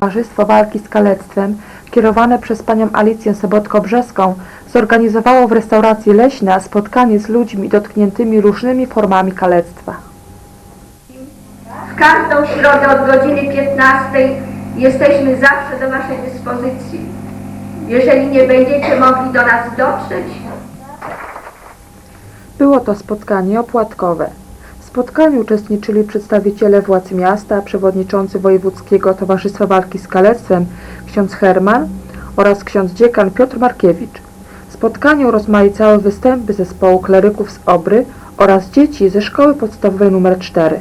Towarzystwo Walki z Kalectwem, kierowane przez panią Alicję Sobotko-Brzeską, zorganizowało w restauracji Leśna spotkanie z ludźmi dotkniętymi różnymi formami kalectwa. W każdą środę od godziny 15 jesteśmy zawsze do Waszej dyspozycji. Jeżeli nie będziecie mogli do nas dotrzeć, Było to spotkanie opłatkowe. Spotkaniu uczestniczyli przedstawiciele władz miasta, przewodniczący Wojewódzkiego Towarzystwa Walki z Kalectwem ksiądz Herman oraz ksiądz dziekan Piotr Markiewicz. Spotkaniu rozmaicały występy zespołu kleryków z Obry oraz dzieci ze szkoły podstawowej nr 4.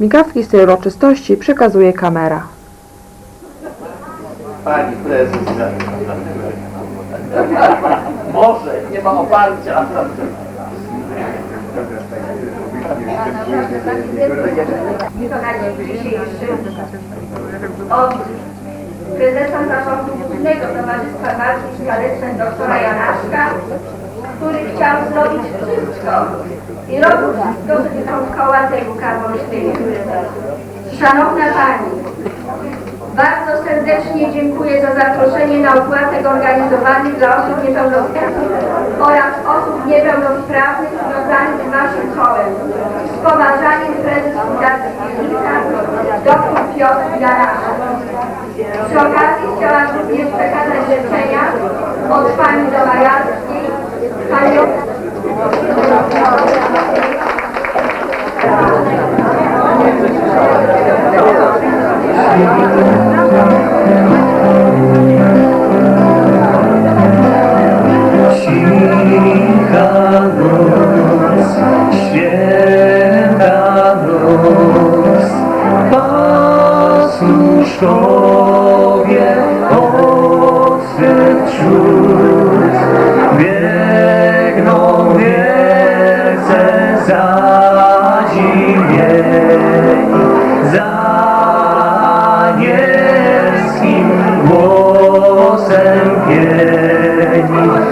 Migawki z tej uroczystości przekazuje kamera. Pani prezes. Może, nie ma oparcia. Od prezesa zarządu Głównego Towarzystwa Walki z doktora Janaszka, który chciał zrobić wszystko i robił wszystko, żeby tą szkoła TWK Wolsztynie. Szanowna Pani, bardzo serdecznie dziękuję za zaproszenie na opłatek organizowany dla osób niepełnosprawnych oraz osób niepełnosprawnych związanych z naszym kołem. Z poważaniem prezes Fundacji Pielnika, dr Piotr Jaraszek. Przy okazji chciałam również przekazać życzenia od Pani Domajarskiej, Pani Cicha święta noc, Pasłuszkowie odswych wśród biegną wielce zadziwieni za anielskim głosem pieni.